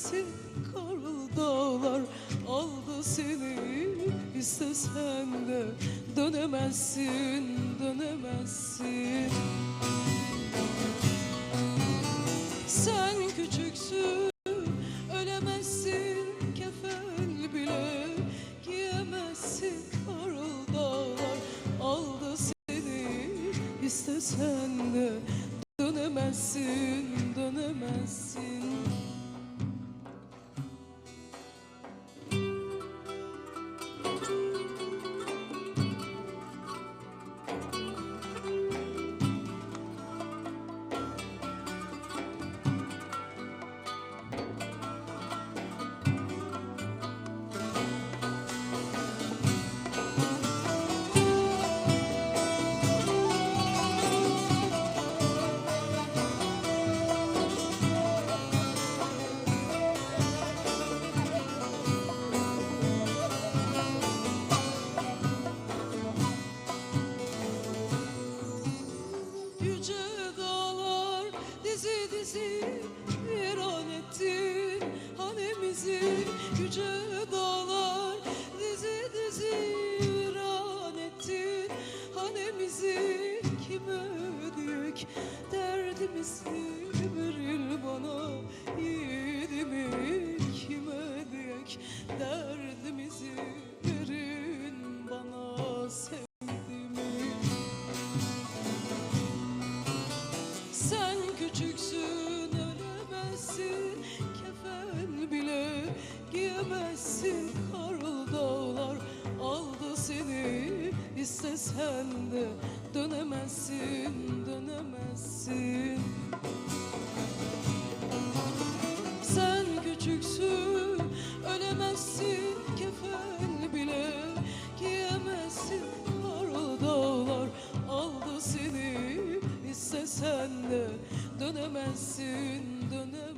Dönemezsin karlı dağlar aldı seni istesen de dönemezsin dönemezsin. Sen küçüksün ölemezsin kefen bile giyemezsin. Karlı dağlar aldı seni istesen de dönemezsin dönemezsin ödeyek derdimizi veril bana yiğidimi Kime ödeyek derdimizi verin bana sevdiğimi Sen küçüksün ölemezsin. Kefen bile giyemezsin Karlı dağlar aldı seni İstesen de dönemezsin dönemezsin. Sen küçüksün ölemezsin Kefen bile giyemezsin. Karlı dağlar aldı seni İstesen de dönemezsin dönemezsin